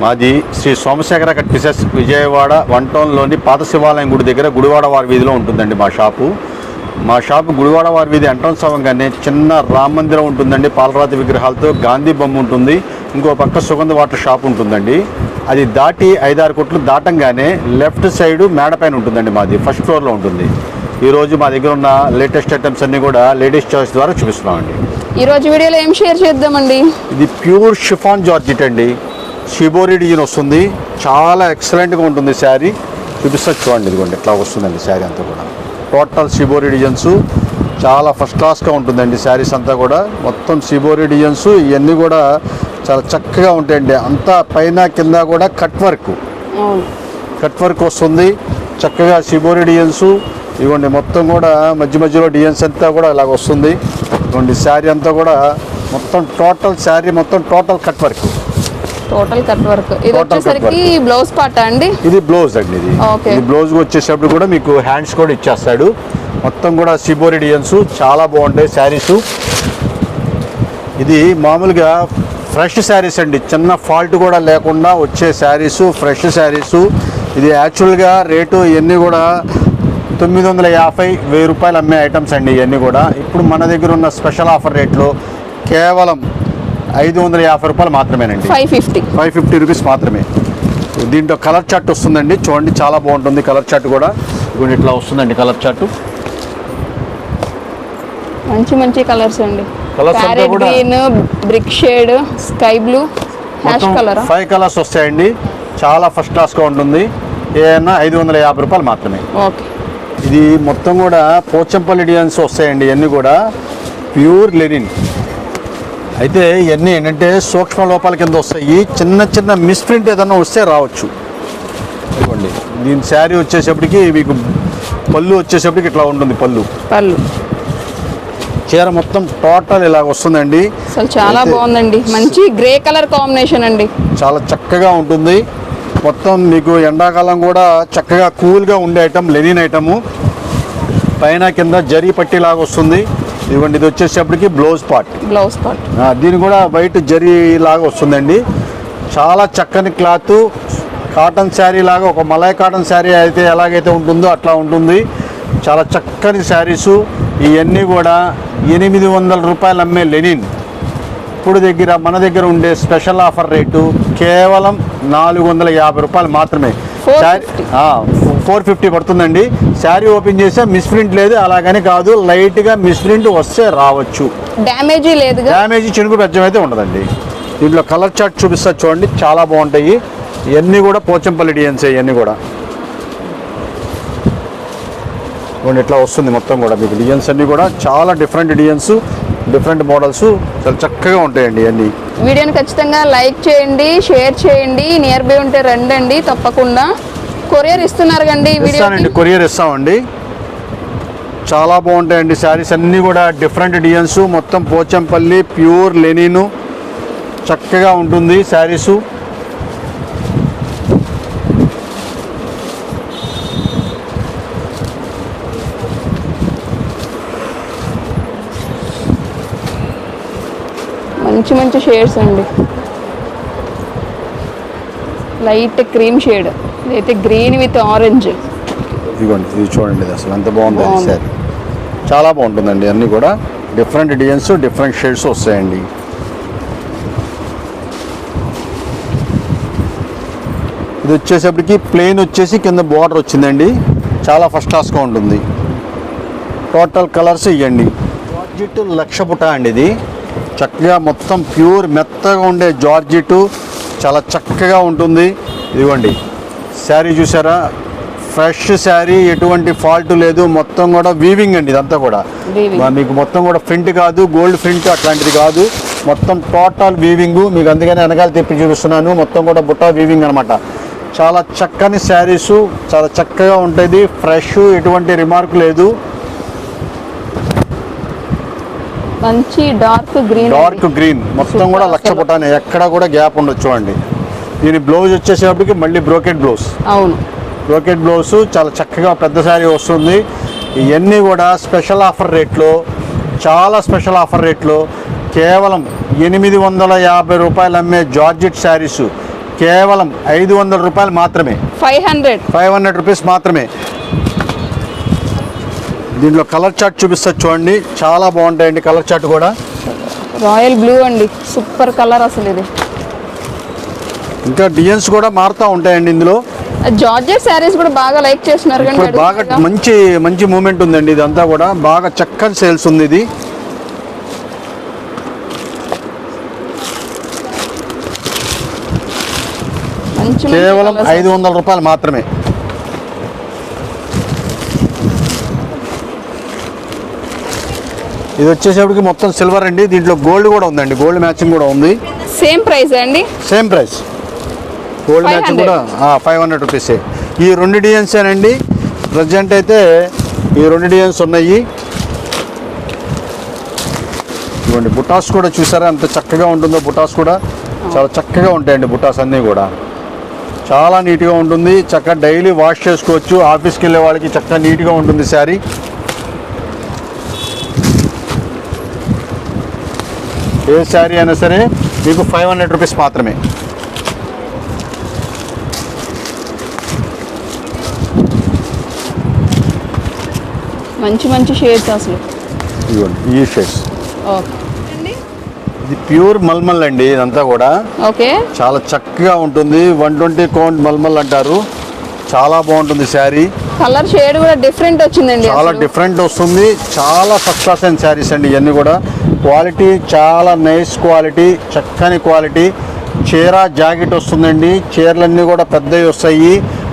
మాది Shri Somashekhara cut pieces Vijayawada one టౌన్లోని పాత శివాలయం గుడి దగ్గర గుడివాడ వారి వీధిలో ఉంటుందండి మా షాపు. మా షాపు గుడివాడ వారి వీధి ఎంట్రన్స్ అవ్వగానే చిన్న రామ మందిరం ఉంటుందండి పాలరాతి విగ్రహాలతో గాంధీ బొమ్మ ఉంటుంది ఇంకో పక్క సుగంధ వాటర్ షాప్ ఉంటుందండి. అది దాటి ఐదారు కొట్లు దాటంగానే లెఫ్ట్ సైడ్ మేడ పైన ఉంటుందండి మాది ఫస్ట్ ఫ్లోర్లో ఉంటుంది. ఈరోజు మా దగ్గర ఉన్న లేటెస్ట్ ఐటమ్స్ అన్నీ కూడా లేడీస్ చాయిస్ ద్వారా చూపిస్తున్నామండి. ఈ రోజు వీడియోలో ఏం షేర్ చేద్దామండి? ఇది ప్యూర్ షిఫాన్ జార్జెట్ అండి. షిబోరి డిజైన్ వస్తుంది. చాలా ఎక్సలెంట్గా ఉంటుంది శారీ. చూపిస్తా చూడండి ఇదిగోండి ఇట్లా వస్తుందండి శారీ అంతా కూడా. టోటల్ షిబోరి డిజైన్స్ చాలా ఫస్ట్ క్లాస్గా ఉంటుందండి శారీస్ అంతా కూడా. మొత్తం షిబోరి డిజైన్స్ ఇవన్నీ కూడా చాలా చక్కగా ఉంటాయండి. అంతా పైన కింద కూడా కట్ వర్క్ కట్ వర్క్ వస్తుంది. చక్కగా షిబోరి డిజైన్స్ ఇవ్వండి మొత్తం కూడా మధ్య మధ్యలో డిజైన్స్ అంతా కూడా ఇలాగ వస్తుంది. ఇవ్వండి శారీ అంతా కూడా మొత్తం టోటల్ శారీ మొత్తం total cut work total cut work. ఇది వచ్చేసరికి బ్లౌజ్ పార్ట్ అండి? ఇది బ్లౌజ్ అండి ఇది. ఇది బ్లౌజ్ వచ్చేటప్పుడు కూడా మీకు హ్యాండ్స్ కూడా ఇచ్చేస్తాడు. మొత్తం కూడా షిబోరి డిజైన్స్ చాలా బాగుంటాయి శారీస్. ఇది మామూలుగా ఫ్రెష్ శారీస్ అండి. చిన్న ఫాల్ట్ కూడా లేకుండా వచ్చే శారీస్ ఫ్రెష్ శారీస్. ఇది యాక్చువల్గా రేటు ఇవన్నీ కూడా తొమ్మిది వందల యాభై వెయ్యి రూపాయలు అమ్మే ఐటమ్స్ అండి ఇవన్నీ కూడా. ఇప్పుడు మన దగ్గర ఉన్న స్పెషల్ ఆఫర్ రేట్లో కేవలం ఐదు వందల యాభై రూపాయలు మాత్రమేనండి. Five fifty. Five fifty rupees మాత్రమే. దీంట్లో కలర్ చార్ట్ వస్తుందండి. చూడండి చాలా బాగుంటుంది కలర్ చార్ట్ కూడా. ఇట్లా వస్తుందండి కలర్ చార్ట్. మంచి మంచి కలర్స్ అండి. Green brick shade sky blue ash colour? Five colours వస్తాయండి. చాలా ఫస్ట్ క్లాస్గా ఉంటుంది. ఏదైనా ఐదు వందల యాభై రూపాయలు మాత్రమే. ఓకే. ఇది మొత్తం కూడా పోచంపల్లి డిజైన్స్ వస్తాయండి. ఇవన్నీ కూడా ప్యూర్ లెనిన్. అయితే ఇవన్నీ ఏంటంటే సూక్ష్మ లోపాల కింద వస్తాయి. చిన్న చిన్న మిస్ప్రింట్ ఏదైనా వస్తే రావచ్చు. ఇదిగోండి. దీని శారీ వచ్చేసప్పటికి మీకు పళ్ళు వచ్చేసప్పటికి ఇట్లా ఉంటుంది పళ్ళు. పళ్ళు. చీర మొత్తం టోటల్ ఇలా వస్తుందండి. అసలు చాలా బాగుందండి. మంచి గ్రే కలర్ కాంబినేషన్ అండి. చాలా చక్కగా ఉంటుంది. మొత్తం మీకు ఎండాకాలం కూడా చక్కగా కూల్గా ఉండే ఐటమ్ లెనిన్ ఐటము పైన కింద జరీ పట్టి లాగా వస్తుంది. ఇదిగోండి ఇది వచ్చేసేపటికి బ్లౌజ్ పార్ట్ బ్లౌజ్ పార్ట్ దీని కూడా వైట్ జరీ లాగా వస్తుందండి. చాలా చక్కని క్లాత్ కాటన్ శారీ లాగా ఒక మలై కాటన్ శారీ అయితే ఎలాగైతే ఉంటుందో అట్లా ఉంటుంది. చాలా చక్కని శారీసు ఇవన్నీ కూడా ఎనిమిది వందల రూపాయలు అమ్మే లెనిన్. ఇప్పుడు దగ్గర మన దగ్గర ఉండే స్పెషల్ ఆఫర్ రేటు కేవలం నాలుగు వందల యాభై రూపాయలు మాత్రమే. 450. ఫోర్ ఫిఫ్టీ పడుతుందండి. శారీ ఓపెన్ చేస్తే మిస్ప్రింట్ లేదు అలాగని కాదు. లైట్గా మిస్ప్రింట్ వస్తే రావచ్చు. డ్యామేజీ లేదుగా? డ్యామేజ్ చినుకు పెద్దం అయితే ఉండదండి. దీంట్లో కలర్ చార్ట్ చూపిస్తా చూడండి చాలా బాగుంటాయి. ఇవన్నీ కూడా పోచంపల్లి డిజైన్స్ ఇవన్నీ కూడా. ఇట్లా వస్తుంది మొత్తం కూడా మీకు డిజైన్స్ అన్నీ కూడా. చాలా డిఫరెంట్ డిజైన్స్ డిఫరెంట్ మోడల్స్. చాలా చక్కగా ఉంటాయండి ఇవన్నీ వీడియోని ఖచ్చితంగా లైక్ చేయండి షేర్ చేయండి. నియర్ బై ఉంటే రండి తప్పకుండా. కొరియర్ ఇస్తున్నారు కండి ఇస్తానండి కొరియర్ ఇస్తామండి. చాలా బాగుంటాయండి శారీస్ అన్నీ కూడా డిఫరెంట్ డిజైన్స్ మొత్తం పోచంపల్లి ప్యూర్ లెనిను. చక్కగా ఉంటుంది శారీసు. మంచి మంచి షేడ్స్ అండి. Light cream shade. ఇదైతే గ్రీన్ విత్ ఆరెంజ్ ఇదిగోండి ఇది చూడండి ఇది అసలు ఎంత బాగుంది. శారీ. చాలా బాగుంటుందండి అన్నీ కూడా డిఫరెంట్ డిజైన్స్ డిఫరెంట్ షేడ్స్ వస్తాయండి. ఇది వచ్చేసప్పటికి ప్లెయిన్ వచ్చేసి కింద బార్డర్ వచ్చిందండి. చాలా ఫస్ట్ క్లాస్గా ఉంటుంది. టోటల్ కలర్స్ ఇవ్వండి జార్జిట్ లక్ష పుట అండి ఇది. చక్కగా మొత్తం ప్యూర్ మెత్తగా ఉండే జార్జిట్ చాలా చక్కగా ఉంటుంది. ఇదిగోండి. శారీ చూసారా? ఫ్రెష్ శారీ ఎటువంటి ఫాల్ట్ లేదు. మొత్తం కూడా వీవింగ్ అండి ఇదంతా కూడా. మీకు మొత్తం కూడా ప్రింట్ కాదు గోల్డ్ ప్రింట్ అట్లాంటిది కాదు. మొత్తం టోటల్ వీవింగ్ మీకు అందుకని వెనకాల తిప్పి చూపిస్తున్నాను. మొత్తం కూడా బుట్టా వీవింగ్ అనమాట చాలా చక్కని శారీస్ చాలా చక్కగా ఉంటుంది. ఫ్రెష్ ఎటువంటి రిమార్క్ లేదు. మంచి డార్క్ గ్రీన్ డార్క్ గ్రీన్ మొత్తం కూడా లక్ష బుట్టానే ఎక్కడ కూడా గ్యాప్ ఉండొచ్చు చూడండి దీని బ్లౌజ్ వచ్చేసేపటికి మళ్ళీ బ్రోకెట్ బ్లౌజ్. అవును. బ్రోకెట్ బ్లౌజ్ చాలా చక్కగా పెద్ద శారీ వస్తుంది. ఇవన్నీ కూడా స్పెషల్ ఆఫర్ రేట్లో చాలా స్పెషల్ ఆఫర్ రేట్లో కేవలం ఎనిమిది వందల యాభై రూపాయలు అమ్మే జార్జెట్ శారీస్ కేవలం ఐదు వందల రూపాయలు మాత్రమే. Five hundred. Five hundred rupees మాత్రమే. దీంట్లో కలర్ చార్ట్ చూపిస్తా చూడండి. చాలా బాగుంటాయండి కలర్ చార్ట్ కూడా. రాయల్ బ్లూ అండి. సూపర్ కలర్ అసలు ఇది. ఇంకా డిజైన్స్ కూడా మారుతూ ఉంటాయండి ఇందులో. జార్జెట్ శారీస్ కూడా బాగా లైక్ చేస్తున్నారు బాగా. మంచి మంచి మూమెంట్ ఉందండి ఇదంతా కూడా. బాగా చక్కని సేల్స్ ఉంది ఇది. కేవలం. ఐదు వందల రూపాయలు మాత్రమే. ఇది వచ్చేసేపటికి మొత్తం సిల్వర్ అండి. దీంట్లో గోల్డ్ కూడా ఉందండి. గోల్డ్ మ్యాచింగ్ కూడా ఉంది. సేమ్ ప్రైస్ అండి? Same price gold 500. మ్యాచింగ్ కూడా ఫైవ్ హండ్రెడ్ రూపీసే ఈ రెండు డిజైన్సేనండి ప్రజెంట్ అయితే ఈ రెండు డిజైన్స్ ఉన్నాయి. ఇవ్వండి బుటాస్ కూడా చూసారా? ఎంత చక్కగా ఉంటుందో బుటాస్ కూడా. చాలా చక్కగా ఉంటాయండి బుటాస్ అన్నీ కూడా. చాలా నీట్గా ఉంటుంది. చక్కగా డైలీ వాష్ చేసుకోవచ్చు. ఆఫీస్కి వెళ్ళే వాళ్ళకి చక్కగా నీట్గా ఉంటుంది శారీ. ఏ శారీ అయినా సరే మీకు ఫైవ్ హండ్రెడ్ రూపీస్ మాత్రమే. మంచి మంచి షేడ్స్ అసలు. ఇదిగోండి ఈ షేడ్స్. ఓకే. ఇది ప్యూర్ మల్మల్ అండి ఇదంతా కూడా. ఓకే. చాలా చక్కగా ఉంటుంది వన్ ట్వంటీ కౌంట్ మల్మల్ అంటారు. చాలా బాగుంటుంది శారీ. కలర్ షేడ్ కూడా డిఫరెంట్ వచ్చిందండి చాలా. డిఫరెంట్ వస్తుంది చాలా ఫస్ట్ క్లాస్ అయిన శారీస్ అండి ఇవన్నీ కూడా. క్వాలిటీ చాలా నైస్ క్వాలిటీ చక్కని క్వాలిటీ. చీర జాకెట్ వస్తుందండి చీరలన్నీ కూడా పెద్దవి వస్తాయి.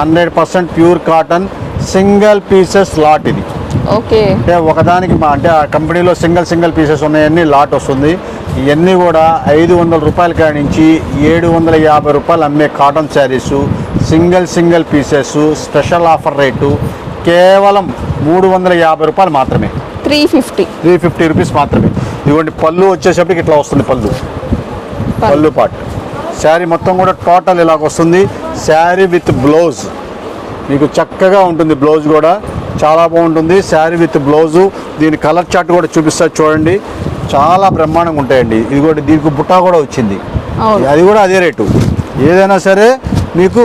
Hundred percent pure cotton single pieces lot ఇది. ఓకే. అంటే ఒకదానికి మా అంటే ఆ కంపెనీలో సింగిల్ సింగిల్ పీసెస్ ఉన్నాయన్నీ లాట్ వస్తుంది. ఇవన్నీ కూడా ఐదు వందల రూపాయల కాడి నుంచి ఏడు వందల యాభై రూపాయలు అమ్మే cotton saris single single pieces special offer rate కేవలం మూడు వందల యాభై రూపాయలు మాత్రమే. Three fifty. Three fifty rupees మాత్రమే. ఇదిగోండి పళ్ళు వచ్చేసరికి ఇట్లా వస్తుంది పళ్ళు. పళ్ళు పాట్. శారీ మొత్తం కూడా టోటల్ ఇలాగ వస్తుంది. Sari with blouse. మీకు చక్కగా ఉంటుంది బ్లౌజ్ కూడా. చాలా బాగుంటుంది. Sari with blouse. దీని కలర్ చార్ట్ కూడా చూపిస్తా చూడండి. చాలా బ్రహ్మాండంగా ఉంటాయండి. ఇది కూడా దీనికి బుట్టా కూడా వచ్చింది. అది కూడా అదే రేటు. ఏదైనా సరే మీకు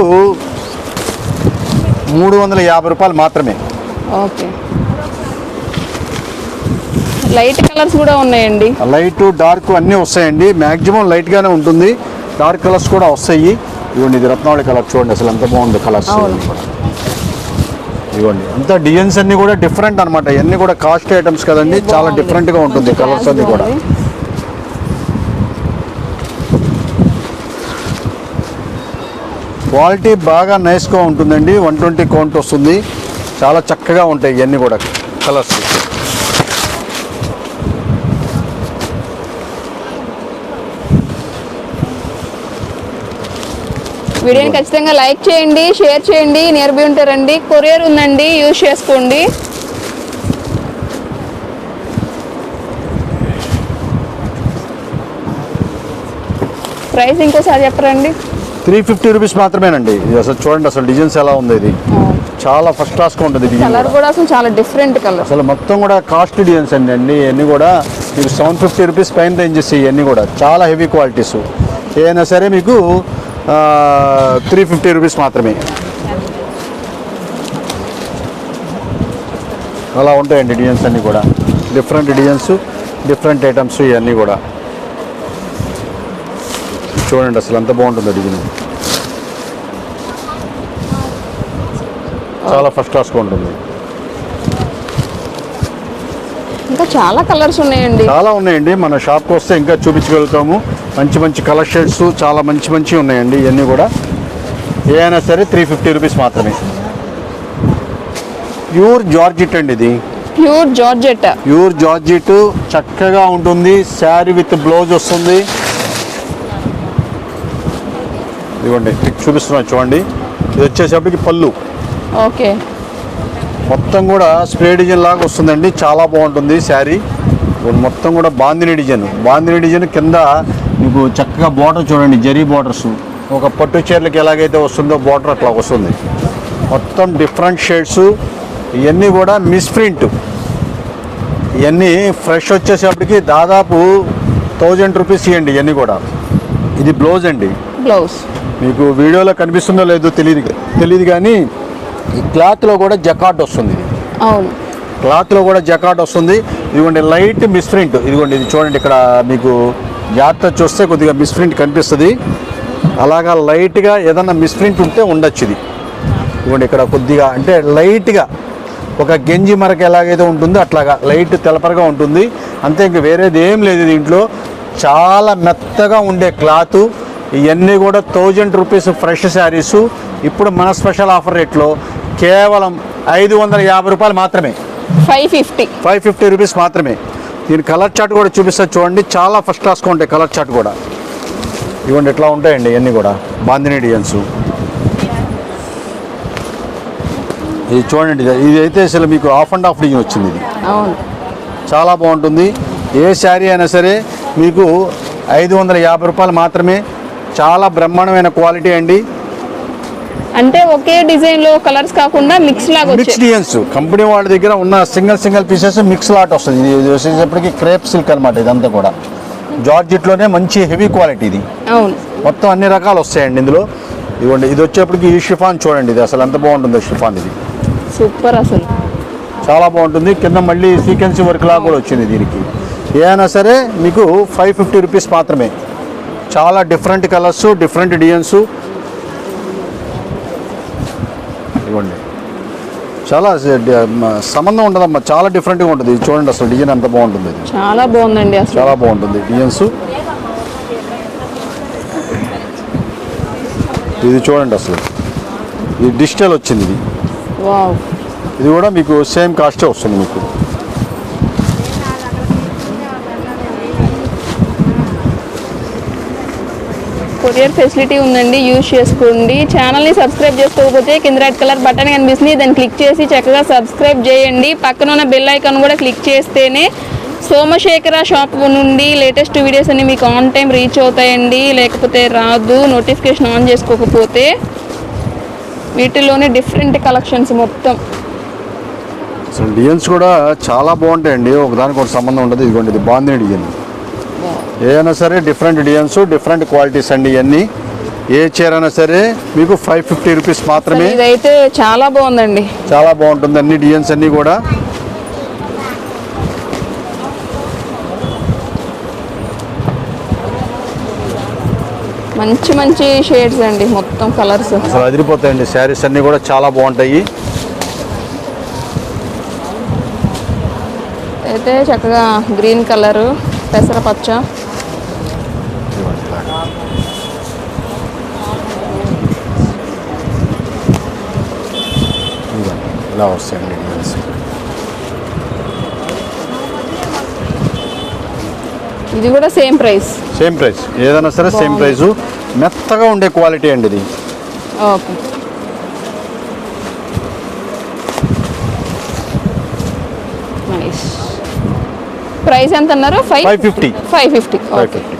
మూడు వందల యాభై రూపాయలు మాత్రమే. ఓకే. లైట్ కలర్స్ కూడా ఉన్నాయండి. లైట్ డార్క్ అన్నీ వస్తాయండి. మ్యాక్సిమం లైట్గానే ఉంటుంది. డార్క్ కలర్స్ కూడా వస్తాయి. ఇదిగోండి ఇది రత్నావళి కలర్ చూడండి. అసలు ఎంత బాగుంది కలర్స్. అవును. ఇదిగోండి. అంతా డిజైన్స్ అన్ని కూడా డిఫరెంట్ అనమాట ఇవన్నీ కూడా కాస్ట్ ఐటమ్స్ కదండి. చాలా. డిఫరెంట్గా ఉంటుంది కలర్స్ అన్ని కూడా. క్వాలిటీ బాగా నైస్గా ఉంటుందండి. వన్ ట్వంటీ కౌంట్ వస్తుంది. చాలా చక్కగా ఉంటాయి ఇవన్నీ కూడా కలర్స్ వీడియోని ఖచ్చితంగా లైక్ చేయండి షేర్ చేయండి నియర్ బై ఉంటారండి కొరియర్ ఉందండి యూజ్ చేసుకోండి. ప్రైస్ ఇంకోసారి చెప్పరండి. త్రీ ఫిఫ్టీ రూపీస్ మాత్రమేనండి. అసలు చూడండి అసలు డిజైన్స్ ఎలా ఉంది ఇది. చాలా ఫస్ట్ క్లాస్గా ఉంటుంది డిజైన్ కలర్ కూడా. అసలు చాలా డిఫరెంట్ కలర్ అసలు మొత్తం కూడా కాస్ట్ డిజైన్స్ అండి. అన్ని ఇవన్నీ కూడా మీకు సెవెన్ ఫిఫ్టీ రూపీస్ పైన రేంజెస్ ఇవన్నీ కూడా చాలా హెవీ క్వాలిటీస్ ఏదైనా సరే మీకు త్రీ ఫిఫ్టీ రూపీస్ మాత్రమే. అలా ఉంటాయండి డిజైన్స్ అన్నీ కూడా. డిఫరెంట్ డిజైన్స్ డిఫరెంట్ ఐటమ్స్ ఇవన్నీ కూడా. చూడండి అసలు ఎంత బాగుంటుందో డిజైన్ చాలా ఫస్ట్ క్లాస్గా ఉంటుంది. ఇంకా చాలా కలర్స్ ఉన్నాయండి. చాలా ఉన్నాయండి. మన షాప్కి వస్తే ఇంకా చూపించగలుగుతాము. మంచి మంచి కలర్ షేడ్స్ చాలా మంచి మంచి ఉన్నాయండి ఇవన్నీ కూడా. ఏ అయినా సరే త్రీ ఫిఫ్టీ రూపీస్ మాత్రమే. ప్యూర్ జార్జిట్ అండి ఇది. ప్యూర్ జార్జెట్ ప్యూర్ జార్జిట్ చక్కగా ఉంటుంది. శారీ విత్ బ్లౌజ్ వస్తుంది. ఇదిగోండి చూపిస్తున్నా చూడండి. ఇది వచ్చేసప్పటికి పళ్ళు. ఓకే మొత్తం కూడా స్ప్రే డిజైన్ లాగా వస్తుందండి. చాలా బాగుంటుంది శారీ. మొత్తం కూడా బాందిని డిజైన్. బాందిని డిజైన్ కింద మీకు చక్కగా బార్డర్ చూడండి జరీ బార్డర్స్. ఒక పట్టు చీరలకి ఎలాగైతే వస్తుందో బార్డర్ అట్లా వస్తుంది. మొత్తం డిఫరెంట్ షేడ్స్. ఇవన్నీ కూడా మిస్ప్రింట్ ఇవన్నీ ఫ్రెష్ వచ్చేసేపటికి దాదాపు థౌజండ్ రూపీస్ ఇవ్వండి ఇవన్నీ కూడా. ఇది బ్లౌజ్ అండి. బ్లౌజ్. మీకు వీడియోలో కనిపిస్తుందో లేదో తెలియదు తెలియదు కానీ ఈ క్లాత్లో కూడా జకాట్ వస్తుంది ఇది. అవును. క్లాత్లో కూడా జకాట్ వస్తుంది. ఇదిగోండి లైట్ మిస్ప్రింట్. ఇదిగోండి ఇది చూడండి ఇక్కడ మీకు జాగ్రత్త చూస్తే కొద్దిగా మిస్ప్రింట్ కనిపిస్తుంది. అలాగా లైట్గా ఏదన్నా మిస్ప్రింట్ ఉంటే ఉండొచ్చు ఇది. ఇదిగోండి ఇక్కడ కొద్దిగా అంటే లైట్గా ఒక గెంజి మరక ఎలాగైతే ఉంటుందో అట్లాగా లైట్ తెలపరగా ఉంటుంది. అంతే ఇంక వేరేది ఏం లేదు దీంట్లో చాలా మెత్తగా ఉండే క్లాత్. ఇవన్నీ కూడా థౌజండ్ రూపీస్ ఫ్రెష్ శారీస్. ఇప్పుడు మన స్పెషల్ ఆఫర్ రేట్లో కేవలం ఐదు వందల యాభై రూపాయలు మాత్రమే. Five fifty. Five fifty rupees మాత్రమే. దీని కలర్ చార్ట్ కూడా చూపిస్తా చూడండి. చాలా ఫస్ట్ క్లాస్గా ఉంటాయి కలర్ చార్ట్ కూడా. ఇవ్వండి ఇట్లా ఉంటాయండి ఇవన్నీ కూడా? బాందిని డిజైన్స్. ఇది చూడండి ఇది- అయితే అసలు మీకు ఆఫ్ అండ్ ఆఫ్ డిజైన్ వచ్చింది ఇది. చాలా బాగుంటుంది. ఏ శారీ అయినా సరే మీకు ఐదు వందల యాభై రూపాయలు మాత్రమే చాలా బ్రహ్మాండమైన క్వాలిటీ అండి. అంటే ఒకే డిజైన్లో కలర్స్ కాకుండా మిక్స్ లాగా మిక్స్ డిజైన్స్. కంపెనీ వాళ్ళ దగ్గర ఉన్న single single pieces mix lot వస్తుంది. ఇది వచ్చేటప్పటికి క్రేప్ సిల్క్ అనమాట ఇదంతా కూడా. జార్జిట్లోనే మంచి హెవీ క్వాలిటీ ఇది. అవును. మొత్తం అన్ని రకాలు వస్తాయండి ఇందులో. ఇదిగోండి ఇది వచ్చేప్పటికి ఈ షిఫాన్ చూడండి ఇది అసలు ఎంత బాగుంటుందో షిఫాన్ ఇది. సూపర్ అసలు. చాలా బాగుంటుంది. కింద మళ్ళీ సీక్వెన్సీ వర్క్ లాగా కూడా వచ్చింది దీనికి. ఏదైనా సరే మీకు ఫైవ్ ఫిఫ్టీ రూపీస్ మాత్రమే. చాలా డిఫరెంట్ కలర్స్ డిఫరెంట్ డిజైన్స్ ఇవ్వండి చాలా సంబంధం ఉండదమ్మా. చాలా డిఫరెంట్గా ఉంటుంది. ఇది చూడండి అసలు డిజైన్ ఎంత బాగుంటుంది. ఇది చాలా బాగుందండి అసలు. చాలా బాగుంటుంది డిజైన్స్ ఇది చూడండి అసలు. ఇది డిజిటల్ వచ్చింది ఇది. కూడా మీకు సేమ్ కాస్టే వస్తుంది మీకు. కొరియర్ ఫెసిలిటీ ఉందండి యూజ్ చేసుకోండి. ఛానల్ని సబ్స్క్రైబ్ చేసుకోకపోతే కింద రెడ్ కలర్ బటన్ కనిపిస్తుంది. దాన్ని క్లిక్ చేసి చక్కగా సబ్స్క్రైబ్ చేయండి. పక్కన ఉన్న బెల్ ఐకాన్ కూడా క్లిక్ చేస్తేనే సోమశేఖర షాప్ నుండి లేటెస్ట్ వీడియోస్ అన్ని మీకు ఆన్ టైం రీచ్ అవుతాయండి. లేకపోతే రాదు. నోటిఫికేషన్ ఆన్ చేసుకోకపోతే వీటిలోనే డిఫరెంట్ కలెక్షన్స్ మొత్తం. అసలు డిజైన్స్ కూడా చాలా బాగుంటాయండి. ఒకదానికి ఒక సంబంధం ఉండదు ఇదిగోండి ఇది బాగుంది డిజైన్ ఏదైనా సరే డిఫరెంట్ డిజైన్స్ డిఫరెంట్ క్వాలిటీస్ అండి ఇవన్నీ. ఏ చీర అయినా సరే మీకు ఫైవ్ ఫిఫ్టీ రూపీస్ మాత్రమే. ఇదైతే చాలా బాగుందండి. చాలా బాగుంటుంది అన్ని డిజైన్స్ అన్నీ కూడా. మంచి మంచి షేడ్స్ అండి మొత్తం కలర్స్ అసలు అదిరిపోతాయండి శారీస్ అన్నీ కూడా చాలా బాగుంటాయి. అయితే చక్కగా గ్రీన్ కలరు పెసరపచ్చ. ఇలా వస్తాయండి డిజైన్స్ ఇది కూడా సేమ్ ప్రైస్ సేమ్ ప్రైస్ ఏదైనా సరే సేమ్. ప్రైస్ మెత్తగా ఉండే క్వాలిటీ అండి ఇది. ఓకే ప్రైస్ ఎంత అన్నారు five fifty five fifty five okay fifty